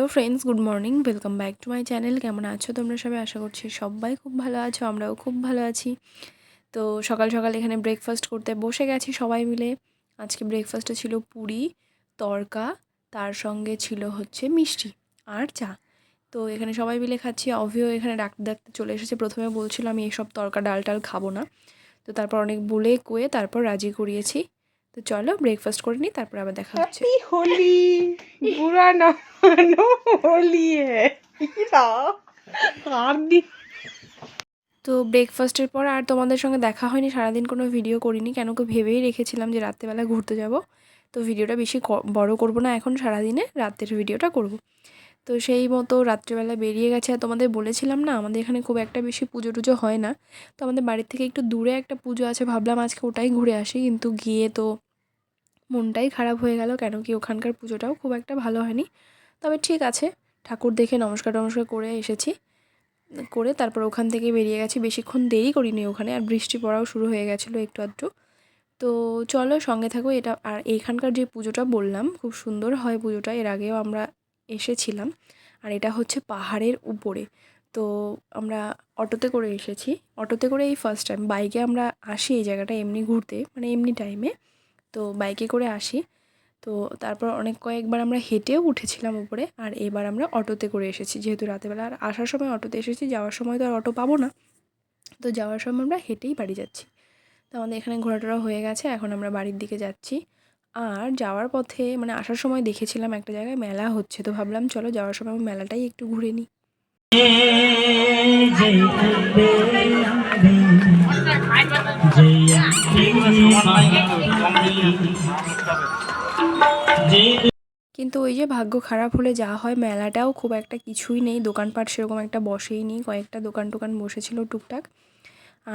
Hello friends, good morning. Welcome back to my channel. কেমন আছো তোমরা সবাই? আশা করছি সবাই খুব ভালো আছো, আমরাও খুব ভালো আছি। তো সকাল সকাল এখানে ব্রেকফাস্ট করতে বসে গেছি সবাই মিলে। আজকে ব্রেকফাস্টে ছিল পুরি, তরকা, তার সঙ্গে ছিল হচ্ছে মিষ্টি আর চা। তো এখানে সবাই মিলে খাচ্ছি। অভিও এখানে ডাক্তার ডাক্তার চলে এসেছে। প্রথমে বলছিল, আমি এইসব তরকা ডাল টাল খাব না। তো তারপর অনেক বলে কয়ে তারপর রাজি করিয়েছি। তো চলো ব্রেকফাস্ট করে নিই তারপর আবার দেখা হচ্ছে। হোলি বুড়া না হোলি আর তো ব্রেকফাস্টের পর আর তোমাদের সঙ্গে দেখা হয়নি সারাদিন কোনো ভিডিও করিনি। কেন কেউ ভেবেই রেখেছিলাম যে রাত্রেবেলা ঘুরতে যাব। তো ভিডিওটা বেশি বড় করব না এখন সারাদিনে রাতের ভিডিওটা করব। তো সেই মতো রাত্রেবেলা বেরিয়ে গেছে। আর তোমাদের বলেছিলাম না, আমাদের এখানে খুব একটা বেশি পুজো টুজো হয় না। তো আমাদের বাড়ির থেকে একটু দূরে একটা পুজো আছে, ভাবলাম আজকে ওটাই ঘুরে আসি। কিন্তু গিয়ে তো মনটাই খারাপ হয়ে গেল, কেন কি ওখানকার পুজোটাও খুব একটা ভালো হয়নি। তবে ঠিক আছে, ঠাকুর দেখে নমস্কার টমস্কার করে এসেছি। করে তারপর ওখান থেকে বেরিয়ে গেছি। বেশিক্ষণ দেরি করিনি ওখানে, আর বৃষ্টি পড়াও শুরু হয়ে গেছিল একটু আধটু। তো চলো সঙ্গে থাকো, এটা আর এইখানকার যে পুজোটা বললাম, খুব সুন্দর হয় পুজোটা। এর আগেও আমরা এসেছিলাম। আর এটা হচ্ছে পাহাড়ের উপরে। তো আমরা অটোতে করে এসেছি। অটোতে করে এই ফার্স্ট টাইম বাইকে আমরা আসি এই জায়গাটা এমনি ঘুরতে মানে এমনি টাইমে তো বাইকে করে আসি। তো তারপর অনেক কয়েকবার আমরা হেঁটেও উঠেছিলাম উপরে। আর এবার আমরা অটোতে করে এসেছি। যেহেতু রাতেরবেলা আর আসার সময় অটোতে এসেছি, যাওয়ার সময় তো আর অটো পাবো না। তো যাওয়ার সময় আমরা হেঁটেই বাড়ি যাচ্ছি। তো আমাদের এখানে ঘোরাটোরা হয়ে গেছে। এখন আমরা বাড়ির দিকে যাচ্ছি। আর যাওয়ার পথে মানে আসার সময় দেখেছিলাম একটা জায়গায় মেলা হচ্ছে, তো ভাবলাম চলো যাওয়ার সময় আমি মেলাটাই একটু ঘুরে নিই। কিন্তু ওই যে ভাগ্য খারাপ হলে যা হয়, মেলাটাও খুব একটা কিছুই নেই, দোকানপাট সেরকম একটা বসেই নি কয়েকটা দোকান টোকান বসেছিল টুকটাক।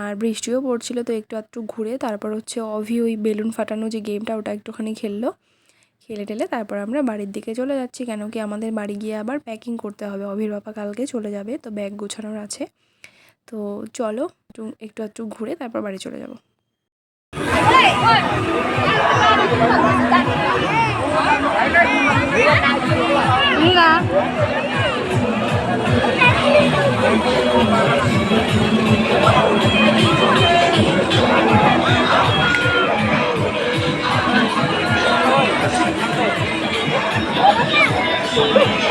আর বৃষ্টিও পড়ছিল তো একটু একটু ঘুরে তারপর হচ্ছে অভি ওই বেলুন ফাটানো যে গেমটা ওটা একটুখানি খেললো। খেলে টেলে তারপর আমরা বাড়ির দিকে চলে যাচ্ছি কেন কি আমাদের বাড়ি গিয়ে আবার প্যাকিং করতে হবে। অভির বাবা কালকে চলে যাবে তো ব্যাগ গোছানোর আছে। তো চলো একটু একটু একটু ঘুরে তারপর বাড়ি চলে যাব।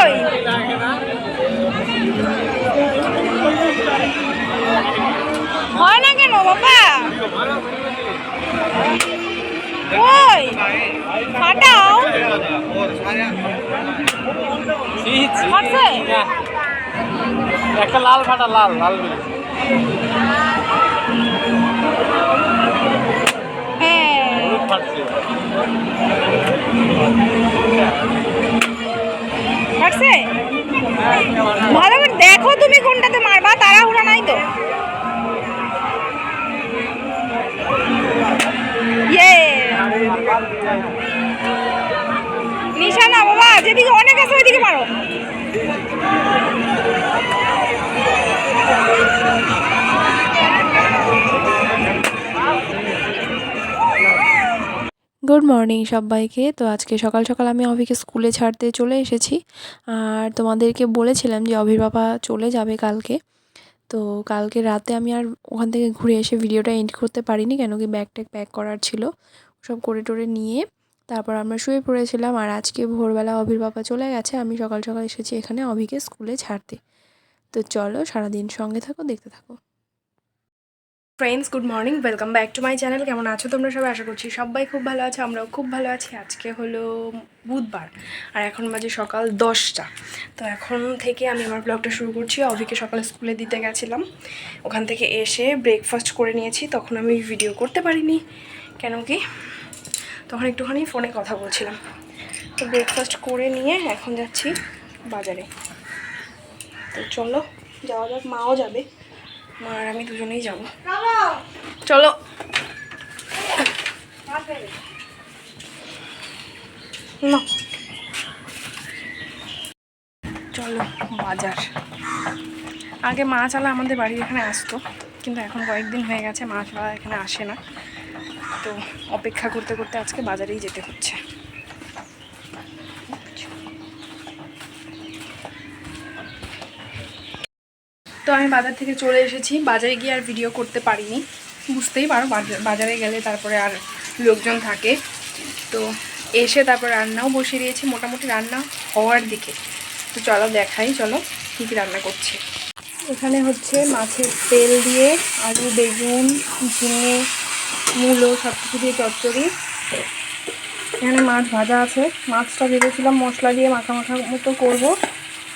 কই হয় না কেন বাবা? কই ফাটাও। ফাটছে? একটা লাল ফাটা লাল লাল ফাটছে ভালো করে দেখো তুমি কোনটাতে মারবা, তাড়াহুড়া নাই তো। ইয়ে। নিশানা বাবা যেদিকে অনেক আছে ওইদিকে মারো। গুড মর্নিং সবাইকে। তো আজকে সকাল সকাল আমি অভিকে স্কুলে ছাড়তে চলে এসেছি। আর তোমাদেরকে বলেছিলাম যে অভির বাবা চলে যাবে কালকে। তো কালকে রাতে আমি আর ওখান থেকে ঘুরে এসে ভিডিওটা এন্ড করতে পারিনি, কেন কি ব্যাগ ট্যাগ প্যাক করার ছিল। সব করে টোরে নিয়ে তারপর আমরা শুয়ে পড়েছিলাম। আর আজকে ভোরবেলা অভির বাবা চলে গেছে, আমি সকাল সকাল এসেছি এখানে অভিকে স্কুলে ছাড়তে। তো চলো সারাদিন সঙ্গে থাকো, দেখতে থাকো। Friends good morning welcome back to my channel কেমন আছো তোমরা সবাই? আশা করছি সবাই খুব ভালো আছে, আমরাও খুব ভালো আছি। আজকে হলো বুধবার, আর এখন বাজে সকাল দশটা। তো এখন থেকে আমি আমার ব্লগটা শুরু করছি। অভিকে সকালে স্কুলে দিতে গেছিলাম। ওখান থেকে এসে ব্রেকফাস্ট করে নিয়েছি। তখন আমি ভিডিও করতে পারিনি। কেন কি? তখন একটুখানি ফোনে কথা বলছিলাম। তো ব্রেকফাস্ট করে নিয়ে এখন যাচ্ছি বাজারে। তো চলো, যাওয়া যাক, মাও যাবে। মা আর আমি দুজনেই যাব। চলো। না। চলো বাজার। আগে মাছ আলা আমাদের বাড়ির এখানে আসতো কিন্তু এখন কয়েকদিন হয়ে গেছে মাছ আলা এখানে আসে না। তো অপেক্ষা করতে করতে আজকে বাজারেই যেতে হচ্ছে। তো আমি বাজার থেকে চলে এসেছি। বাজারে গিয়ে আর ভিডিও করতে পারিনি। বুঝতেই পারো বাজারে গেলে তারপরে আর লোকজন থাকে। তো এসে তারপর রান্নাও বসিয়ে দিয়েছি, মোটামুটি রান্না হওয়ার দিকে। তো চলো দেখাই, চলো কী কী রান্না করছি। এখানে হচ্ছে মাছের তেল দিয়ে আলু, বেগুন, ঝিঙে, মূলো সব কিছু দিয়ে চচ্চড়ি। এখানে মাছ ভাজা আছে। মাছটা ভেবেছিলাম মশলা দিয়ে মাখা মাখা মতো করব।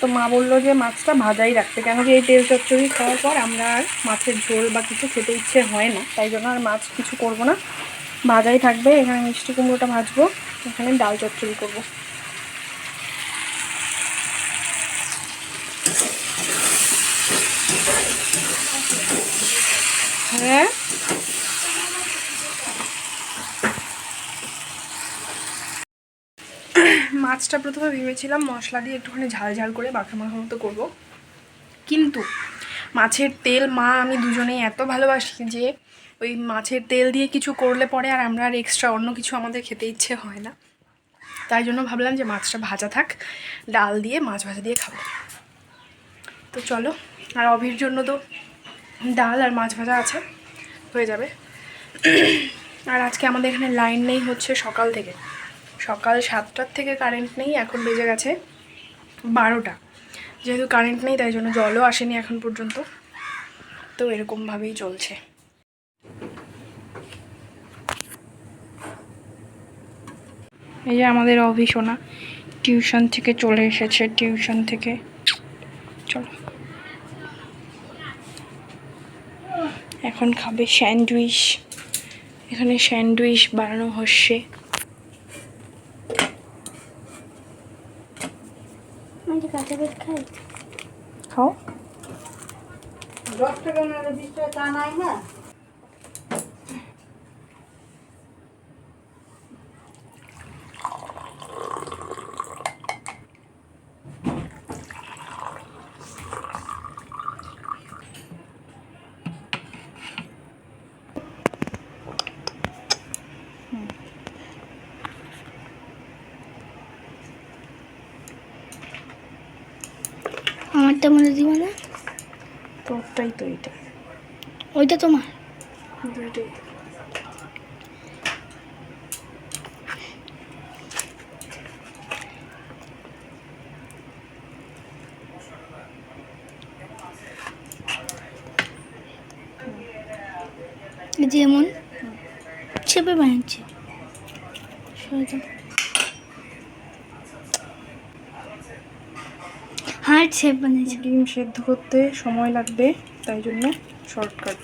তো মা বলল যে মাছটা ভাজাই রাখতে, কেন কি এই তেল চচ্চড়ি খাওয়ার পর আমরা আর মাছের ঝোল বা কিছু খেতে ইচ্ছে হয় না, তাই জন্য আর মাছ কিছু করব না। ভাজাই থাকবে, এখানে মিষ্টি কুমড়োটা ভাজবো, এখানে ডাল চচ্চড়ি করব। হ্যাঁ? মাছটা প্রথমে ভেবেছিলাম মশলা দিয়ে একটুখানি ঝাল ঝাল করে মাখা মাখা মতো করব। কিন্তু মাছের তেল, মা আমি দুজনেই এত ভালোবাসি যে ওই মাছের তেল দিয়ে কিছু করলে পরে আর আমরা আর এক্সট্রা অন্য কিছু আমাদের খেতে ইচ্ছে হয় না। তাই জন্য ভাবলাম যে মাছটা ভাজা থাক, ডাল দিয়ে, মাছ ভাজা দিয়ে খাব। তো চলো, আর অভির জন্য তো ডাল আর মাছ ভাজা আছে, হয়ে যাবে। আর আজকে আমাদের এখানে লাইন নেই হচ্ছে সকাল থেকে। সকাল সাতটার থেকে কারেন্ট নেই, এখন বেজে গেছে বারোটা। যেহেতু কারেন্ট নেই, তাই জন্য জলও আসেনি এখন পর্যন্ত। তো এরকমভাবেই চলছে। এই যে আমাদের অভিশোনা টিউশন থেকে চলে এসেছে টিউশন থেকে। চলো। এখন খাবে স্যান্ডউইচ। এখানে স্যান্ডউইচ বানানো হচ্ছে মানে কাঁচা পেট খাই খাও দশ টাকা না বিশ টাকা তা নাই না আমারটা মনে দিব না তোরটাই তো এটা ওইটা তোমার? দুইটাই। যেমন চেপে বানিয়েছে হার্ট শেপ বানিয়েছে ডিম সেদ্ধ করতে সময় লাগবে তাই জন্য শর্টকাট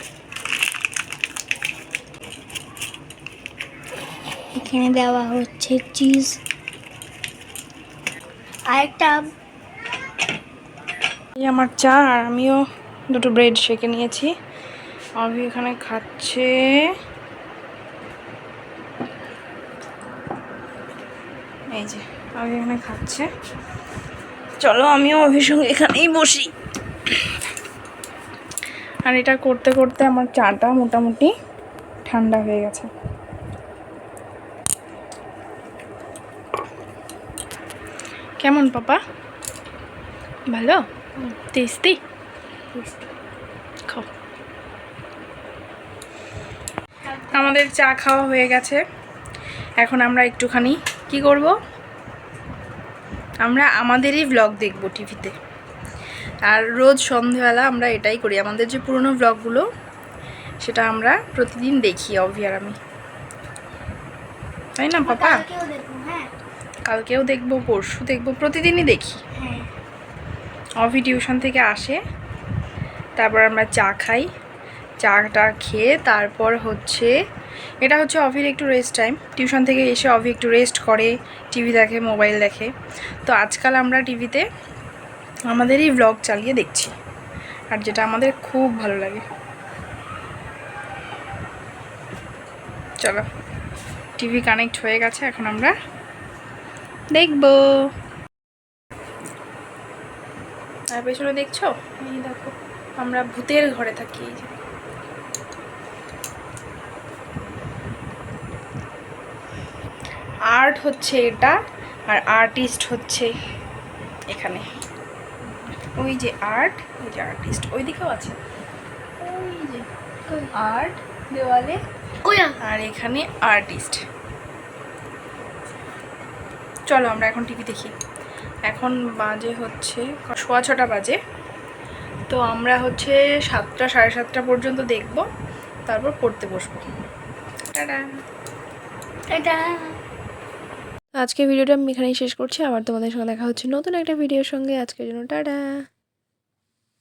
এখানে দেওয়া হচ্ছে চিজ আরেকটা এই আমার চা আর আমিও দুটো ব্রেড সেকে নিয়েছি। অভি এখানে খাচ্ছে। এই যে অভি এখানে খাচ্ছে। চলো, আমিও অভির সঙ্গে এখানেই বসি। আর এটা করতে করতে আমার চাটা মোটামুটি ঠান্ডা হয়ে গেছে। কেমন পাপা? ভালো? টেস্টি? আমাদের চা খাওয়া হয়ে গেছে। এখন আমরা একটুখানি কি করব? আমরা আমাদেরই ব্লগ দেখব টিভিতে আর রোজ সন্ধেবেলা আমরা এটাই করি। আমাদের যে পুরনো ব্লগগুলো সেটা আমরা প্রতিদিন দেখি অভিয়ার আমি। তাই না পাপা? কালকেও দেখব হ্যাঁ। কালকেও দেখব পরশু দেখব প্রতিদিনই দেখি। হ্যাঁ। অভি টিউশন থেকে আসে তারপর আমরা চা খাই। চাটা খেয়ে তারপর হচ্ছে এটা হচ্ছে অভির একটু রেস্ট টাইম টিউশন থেকে এসে অভি একটু রেস্ট করে টিভি দেখে মোবাইল দেখে। তো আজকাল আমরা টিভিতে আমাদেরই ব্লগ চালিয়ে দেখছি। আর যেটা আমাদের খুব ভালো লাগে। চলো টিভি কানেক্ট হয়ে গেছে, এখন আমরা দেখব। আর পেছনে দেখছ? দেখো, আমরা ভূতের ঘরে থাকি এই যে আর্ট হচ্ছে এটা আর আর্টিস্ট হচ্ছে এখানে। ওই যে আর্ট ওই যে আর্টিস্ট ওই দিকেও আছে। ওই যে আর্ট দেওয়ালে আর এখানে আর্টিস্ট। চলো আমরা এখন টিভি দেখি। এখন বাজে হচ্ছে সোয়া ছটা বাজে। তো আমরা হচ্ছে সাতটা সাড়ে সাতটা পর্যন্ত দেখব তারপর পড়তে বসবো। টাটা। এটা আজকে ভিডিওটা আমি এখানেই শেষ করছি। আবার তোমাদের সঙ্গে দেখা হচ্ছে নতুন একটা ভিডিওর সঙ্গে। আজকের জন্য টাটা।